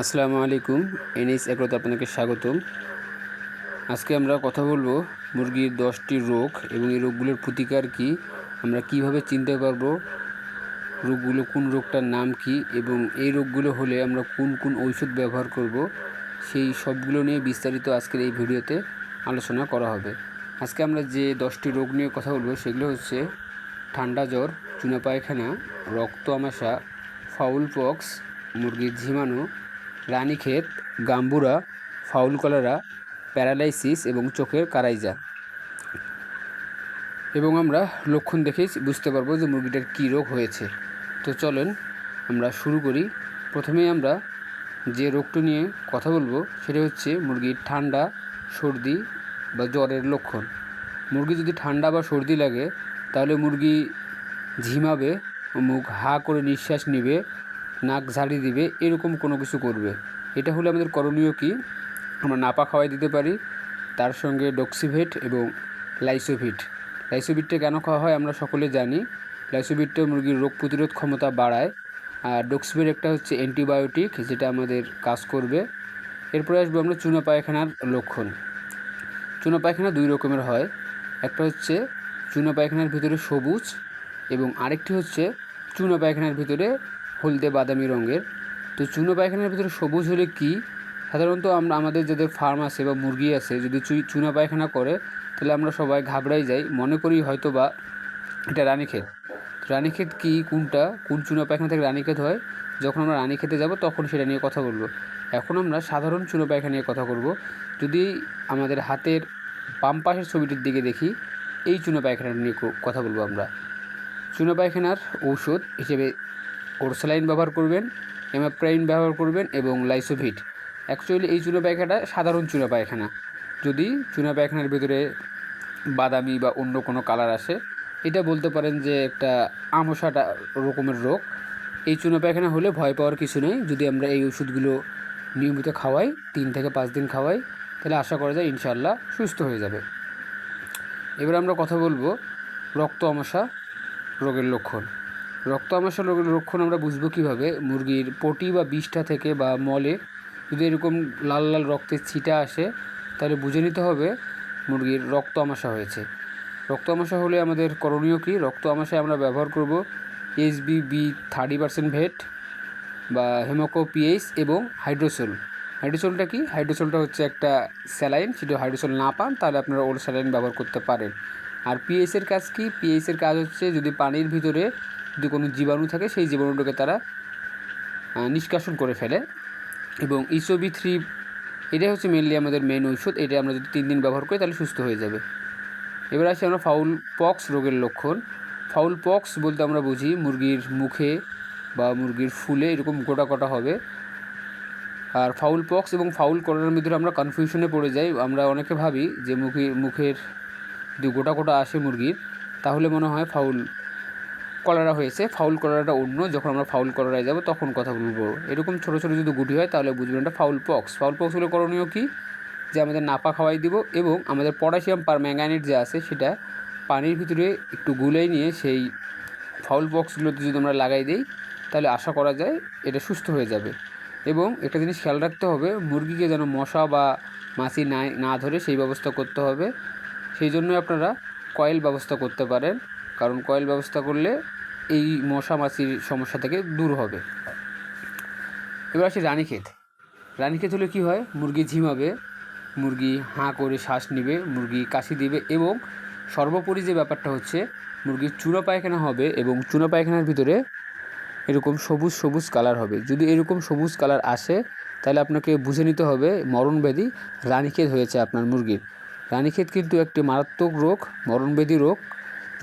আসসালামু আলাইকুম এনএস একরতে আপনাকে স্বাগতম। আজকে আমরা কথা বলব মুরগির দশটি রোগ এবং এই রোগগুলোর প্রতিকার কি, আমরা কীভাবে চিনতে পারব রোগগুলো, কোন রোগটার নাম কি এবং এই রোগগুলো হলে আমরা কোন কোন ঔষধ ব্যবহার করব, সেই সবগুলো নিয়ে বিস্তারিত আজকের এই ভিডিওতে আলোচনা করা হবে। আজকে আমরা যে দশটি রোগ নিয়ে কথা বলব, সেগুলো হচ্ছে ঠান্ডা জ্বর, চুনা পায়খানা, রক্ত আমাশা, ফাউল পক্স, মুরগির ঝিমানো Ranikhet Gumboro, fowl cholera, paralysis এবং চোখের কারাইজা। এবং আমরা লক্ষণ দেখেই বুঝতে পারব যে মুরগিটার কী রোগ হয়েছে। তো চলেন আমরা শুরু করি। প্রথমেই আমরা যে রোগটা নিয়ে কথা বলব, সেটা হচ্ছে মুরগির ঠান্ডা, সর্দি বা জ্বরের লক্ষণ। মুরগি যদি ঠান্ডা বা সর্দি লাগে, তাহলে মুরগি ঝিমাবে, মুখ হা করে নিঃশ্বাস নেবে নাক ঝাড়ি দিবে, এরকম কোনো কিছু করবে। এটা হলে আমাদের করণীয় কি? আমরা নাপা খাওয়াই দিতে পারি, তার সঙ্গে ডক্সিভেট এবং লাইসোভিট। লাইসোভিটটা কেন খাওয়া হয় আমরা সকলে জানি। লাইসোভিটটা মুরগির রোগ প্রতিরোধ ক্ষমতা বাড়ায়, আর ডক্সিভেট একটা হচ্ছে অ্যান্টিবায়োটিক, যেটা আমাদের কাজ করবে। এরপরে আসব আমরা চুনা পায়খানার লক্ষণ। চুনা পায়খানা দুই রকমের হয়। একটা হচ্ছে চুনা পায়খানার ভিতরে সবুজ এবং আরেকটি হচ্ছে চুনা পায়খানার ভিতরে হলদে বাদামি রঙের। তো চুনো পায়খানার ভিতরে সবুজ হলে কি? সাধারণত আমরা, আমাদের যাদের ফার্ম আছে বা মুরগি আছে, যদি চুনা পায়খানা করে, তাহলে আমরা সবাই ঘাবড়াই যাই। মনে করি হয়তো বা এটা রানীক্ষেত। রানীক্ষেত কি, কোনটা? কোন চুনা পায়খানা থেকে রানীক্ষেত হয়? যখন আমরা রানী রানীক্ষেতে যাব, তখন সেটা নিয়ে কথা বলব। এখন আমরা সাধারণ চুনো পায়খানা নিয়ে কথা বলব। যদি আমাদের হাতের বাম পাশের ছবিটির দিকে দেখি, এই চুনো পায়খানা নিয়ে কথা বলব আমরা। চুনো পায়খানার ঔষধ হিসেবে ওরসালাইন ব্যবহার করবেন এমাপ্রাইন ব্যবহার করবেন এবং লাইসোভিট। অ্যাকচুয়ালি এই চুনা পায়খানা সাধারণ চুনা পায়খানা। যদি চুনা পায়খানার ভিতরে বাদামি বা অন্য কোনো কালার আসে, এটা বলতে পারেন যে একটা আমশাটা রকমের রোগ। এই চুনা পায়খানা হলে ভয় পাওয়ার কিছু নেই। যদি আমরা এই ওষুধগুলো নিয়মিত খাওয়াই, তিন থেকে পাঁচ দিন খাওয়াই, তাহলে আশা করা যায় ইনশাল্লাহ সুস্থ হয়ে যাবে। এবার আমরা কথা বলব রক্ত আমশা রোগের লক্ষণ। রক্ত আমাশা রোগের লক্ষণ আমরা বুঝব কীভাবে? মুরগির পটি বা বিষটা থেকে বা মলে যদি এরকম লাল লাল রক্তের ছিটা আসে, তাহলে বুঝে নিতে হবে মুরগির রক্ত আমাশা হয়েছে। রক্ত আমাশা হলে আমাদের করণীয় কী? রক্ত আমাশায় আমরা ব্যবহার করব S B B thirty percent vet বা হেমোকো পিএইচ এবং হাইড্রোসোল। হাইড্রোসোলটা কি? হাইড্রোসোলটা হচ্ছে একটা স্যালাইন। সেটা হাইড্রোসোল না পান, তাহলে আপনারা ওল্ড স্যালাইন ব্যবহার করতে পারেন। আর পিএইচের কাজ কি? পিএইচের কাজ হচ্ছে যদি পানির ভিতরে যদি কোনো জীবাণু থাকে, সেই জীবাণুটাকে তারা নিষ্কাশন করে ফেলে। এবং ইসোবি থ্রি এটাই হচ্ছে মেনলি আমাদের মেন ঔষধ। এটা আমরা যদি তিন দিন ব্যবহার করি, তাহলে সুস্থ হয়ে যাবে। এবার আসি আমরা ফাউল পক্স রোগের লক্ষণ। ফাউল পক্স বলতে আমরা বুঝি মুরগির মুখে বা মুরগির ফুলে এরকম গোটা গোটা হবে। আর ফাউল পক্স এবং ফাউল করার ভিতরে আমরা কনফিউশনে পড়ে যাই। আমরা অনেকে ভাবি যে মুখে মুখের যদি গোটা গোটা আসে মুরগির, তাহলে মনে হয় ফাউল কলেরা হয়েছে ফাউল কলেরাটা অন্য, যখন আমরা ফাউল কলারায় যাব তখন কথা বলব। এরকম ছোটো ছোটো যদি গুটি হয় তাহলে বুঝবেন এটা ফাউল পক্স ফাউল পক্স হলে করণীয় কী? যে আমাদের নাপা খাওয়াই দিব এবং আমাদের পটাশিয়াম পার ম্যাঙ্গানেট যে আছে সেটা পানির ভিতরে একটু গুলাই নিয়ে সেই ফাউল বক্সগুলোতে যদি আমরা লাগাই দিই, তাহলে আশা করা যায় এটা সুস্থ হয়ে যাবে। এবং একটা জিনিস খেয়াল রাখতে হবে, মুরগিকে যেন মশা বা মাছি না না ধরে সেই ব্যবস্থা করতে হবে। সেই জন্য আপনারা কয়েল ব্যবস্থা করতে পারেন। কারণ কয়েল ব্যবস্থা করলে এই মশা মাছির সমস্যা থেকে দূর হবে। এবার আসি রানীক্ষেত। রানীক্ষেত হলে কী হয়? মুরগি ঝিমাবে, মুরগি হাঁ করে শ্বাস নেবে, মুরগি কাশি দিবে এবং সর্বোপরি যে ব্যাপারটা হচ্ছে, মুরগির চুনা পায়খানা হবে এবং চুনা পায়খানার ভিতরে এরকম সবুজ সবুজ কালার হবে। যদি এরকম সবুজ কালার আসে, তাহলে আপনাকে বুঝে নিতে হবে মরণব্যাধি রানীক্ষেত হয়েছে আপনার মুরগির। রানীক্ষেত কিন্তু একটি মারাত্মক রোগ, মরণব্যাধি রোগ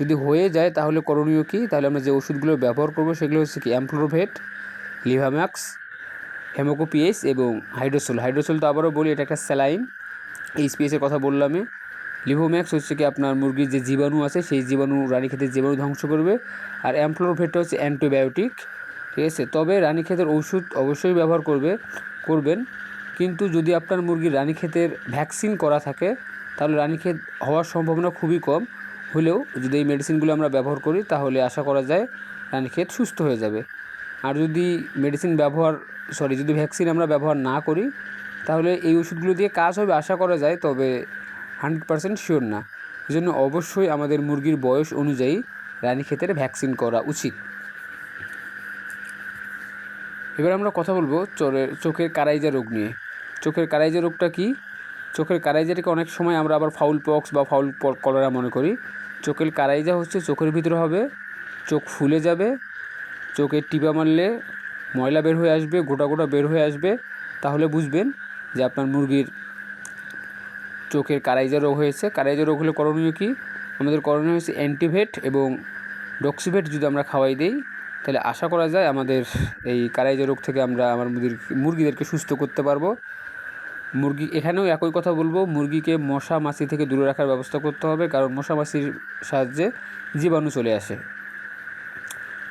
যদি হয়ে যায়, তাহলে করণীয় কী? তাহলে আমরা যে ওষুধগুলো ব্যবহার করব, সেগুলো হচ্ছে কি অ্যাম্প্লোভেট, লিভাম্যাক্স, হেমোকোপিএস এবং হাইড্রোসোল। হাইড্রোসোল তো আবারও বলি, এটা একটা স্যালাইন। এইচপিএসের কথা বললামে লিভোম্যাক্স হচ্ছে কি আপনার মুরগির যে জীবাণু আছে, সেই জীবাণু রানীক্ষেতের জীবাণু ধ্বংস করবে। আর অ্যাম্প্লোভেটটা হচ্ছে অ্যান্টিবায়োটিক, ঠিক আছে? তবে রানী রানীক্ষেতের ওষুধ অবশ্যই ব্যবহার করবে, করবেন। কিন্তু যদি আপনার মুরগির রানী রানীক্ষেতের ভ্যাকসিন করা থাকে, তাহলে রানী রানীক্ষেত হওয়ার সম্ভাবনা খুবই কম। হলেও যদি এই মেডিসিনগুলো আমরা ব্যবহার করি, তাহলে আশা করা যায় রানীক্ষেত সুস্থ হয়ে যাবে। আর যদি মেডিসিন ব্যবহার সরি যদি ভ্যাকসিন আমরা ব্যবহার না করি, তাহলে এই ওষুধগুলো দিয়ে কাজ হবে আশা করা যায়, তবে হান্ড্রেড পারসেন্ট শিওর না। এই জন্য অবশ্যই আমাদের মুরগির বয়স অনুযায়ী রানীক্ষেতের ভ্যাকসিন করা উচিত। এবার আমরা কথা বলব চোরের চোখের কারাইজা রোগ নিয়ে। চোখের কারাইজা রোগটা কি? চোখের কারাইজাটাকে অনেক সময় আমরা আবার ফাউল পক্স বা ফাউল কলরা মনে করি। চোখের কারাইজা হচ্ছে চোখের ভিতরে হবে, চোখ ফুলে যাবে চোখে টিপা মারলে ময়লা বের হয়ে আসবে, গোটা গোটা বের হয়ে আসবে। তাহলে বুঝবেন যে আপনার মুরগির চোখের কারাইজা রোগ হয়েছে। কারাইজা রোগ হলে করণীয় কী? আমাদের করণীয় হয়েছে অ্যান্টিভেট এবং ডক্সিভেট যদি আমরা খাওয়াই দিই, তাহলে আশা করা যায় আমাদের এই কারাইজা রোগ থেকে আমরা আমার মুরগিদেরকে সুস্থ করতে পারব। মুরগি, এখানেও একই কথা বলব, মুরগিকে মশা মাছি থেকে দূরে রাখার ব্যবস্থা করতে হবে, কারণ মশা মাছির সাহায্যে জীবাণু চলে আসে।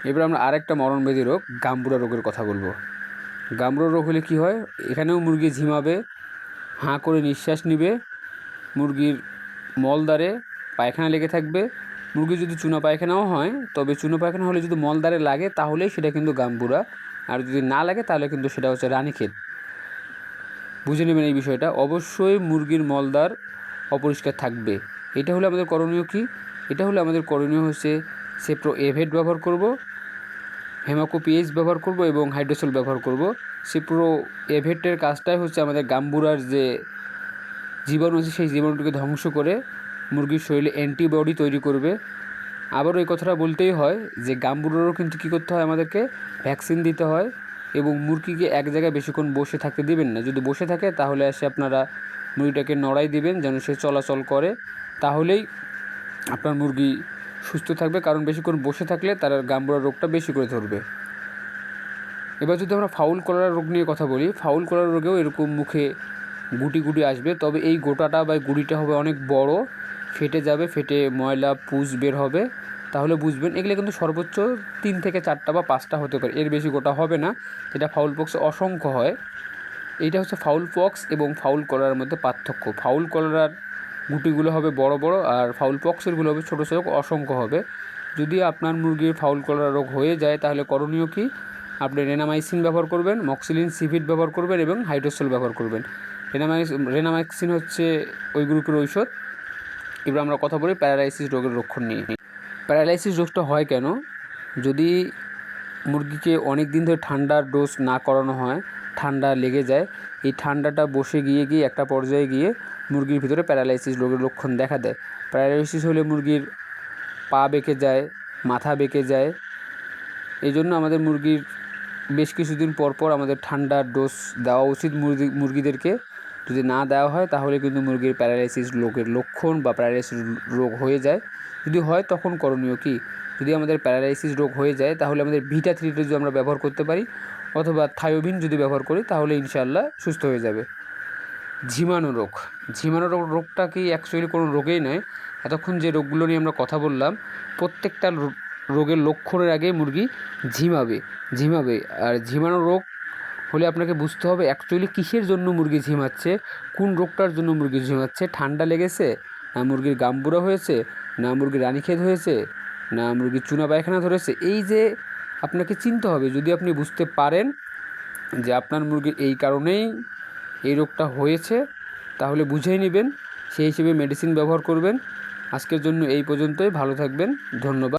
এবার আমরা আরেকটা মরণব্যাধি রোগ, গাম্বুরা রোগের কথা বলব। গাম্বুরা রোগ হলে কি হয়? এখানেও মুরগি ঝিমাবে, হাঁ করে নিঃশ্বাস নিবে, মুরগির মলদ্বারে পায়খানা লেগে থাকবে। মুরগি যদি চুনা পায়খানাও হয়, তবে চুনা পায়খানা হলে যদি মলদ্বারে লাগে, তাহলেই সেটা কিন্তু গাম্বুরা, আর যদি না লাগে, তাহলে কিন্তু সেটা হচ্ছে রানীক্ষেত। বুঝে নেবেন এই বিষয়টা। অবশ্যই মুরগির মলদ্বার অপরিষ্কার থাকবে। এটা হলে আমাদের করণীয় কি? এটা হলে আমাদের করণীয় হচ্ছে সেপ্রো এভেট ব্যবহার করব, হেমাকো পিএইচ ব্যবহার করব এবং হাইড্রোসোল ব্যবহার করব। সেপ্রো এভেটের কাজটাই হচ্ছে আমাদের গাম্বুরার যে জীবাণু আছে, সেই জীবাণুটিকে ধ্বংস করে মুরগির শরীরে অ্যান্টিবডি তৈরি করবে। আবারও এই কথাটা বলতেই হয় যে গাম্বুরারও কিন্তু কী করতে হয় আমাদেরকে? ভ্যাকসিন দিতে হয়। এবং মুরগিকে এক জায়গায় বেশিক্ষণ বসে থাকতে দিবেন না। যদি বসে থাকে, তাহলে এসে আপনারা মুরগিটাকে নড়াই দিবেন যেন সে চলাচল করে। তাহলেই আপনার মুরগি সুস্থ থাকবে, কারণ বেশিক্ষণ বসে থাকলে তার গাম্বুরা রোগটা বেশি করে ধরবে। এবার যদি আমরা ফাউল কলার রোগ নিয়ে কথা বলি, ফাউল কলার রোগেও এরকম মুখে গুটি গুটি আসবে। তবে এই গোটাটা বা গুটিটা হবে অনেক বড়, ফেটে যাবে, ফেটে ময়লা পুষ বের হবে। তাহলে বুঝবেন, এগুলো কিন্তু সর্বোচ্চ তিন থেকে চারটা বা পাঁচটা হতে পারে। এর বেশি গোটা হবে না। যেটা ফাউল পক্সে অসংখ্য হয়, এইটা হচ্ছে ফাউল পক্স এবং ফাউল কলার মধ্যে পার্থক্য। ফাউল কলার গুটিগুলো হবে বড় বড় আর ফাউল পক্সেরগুলো হবে ছোটো ছোটো, অসংখ্য হবে। যদি আপনার মুরগির ফাউল কলার রোগ হয়ে যায়, তাহলে করণীয় কি? আপনি রেনামাইসিন ব্যবহার করবেন, মক্সিলিন সিভিড ব্যবহার করবেন এবং হাইড্রোসোল ব্যবহার করবেন। রেনামাইস রেনামাইসিন হচ্ছে ওই গ্রুপের ঔষধ। এবার আমরা কথা বলি প্যারালাইসিস রোগের লক্ষণ নিয়ে। প্যারালাইসিস রোগটা হয় কেন? যদি মুরগিকে অনেক দিন ধরে ঠান্ডার ডোজ না করানো হয়, ঠান্ডা লেগে যায়, এই ঠান্ডাটা বসে গিয়ে গিয়ে একটা পর্যায়ে গিয়ে মুরগির ভিতরে প্যারালাইসিস রোগের লক্ষণ দেখা দেয়। প্যারালাইসিস হলে মুরগির পা বেঁকে যায়, মাথা বেঁকে যায়। এই জন্য আমাদের মুরগির বেশ কিছুদিন পর পর আমাদের ঠান্ডার ডোজ দেওয়া উচিত মুরগি, মুরগিদেরকে। যদি না দেওয়া হয়, তাহলে কিন্তু মুরগির প্যারালাইসিস রোগের লক্ষণ বা প্যারালাইসিস রোগ হয়ে যায়। যদি হয়, তখন করণীয় কি? যদি আমাদের প্যারালাইসিস রোগ হয়ে যায়, তাহলে আমাদের ভিটা থ্রিটা যদি আমরা ব্যবহার করতে পারি, অথবা থায়োবিন যদি ব্যবহার করি, তাহলে ইনশাল্লাহ সুস্থ হয়ে যাবে। ঝিমানো রোগ। ঝিমানো রোগ, রোগটা কি অ্যাকচুয়ালি কোনো রোগেই নয়। এতক্ষণ যে রোগগুলো নিয়ে আমরা কথা বললাম, প্রত্যেকটা রোগের লক্ষণের আগে মুরগি ঝিমাবে ঝিমাবে। আর ঝিমানো রোগ হলে আপনাকে বুঝতে হবে অ্যাকচুয়ালি কিসের জন্য মুরগি ঝিমাচ্ছে, কোন রোগটার জন্য মুরগি ঝিমাচ্ছে, ঠান্ডা লেগেছে, না মুরগির গাম্বুরা হয়েছে, না মুরগির রানীক্ষেত হয়েছে, না মুরগির চুনা পায়খানা ধরেছে। এই যে আপনাকে চিনতে হবে, যদি আপনি বুঝতে পারেন যে আপনার মুরগির এই কারণেই এই রোগটা হয়েছে, তাহলে বুঝেই নেবেন, সেই হিসেবে মেডিসিন ব্যবহার করবেন। আজকের জন্য এই পর্যন্তই, ভালো থাকবেন, ধন্যবাদ।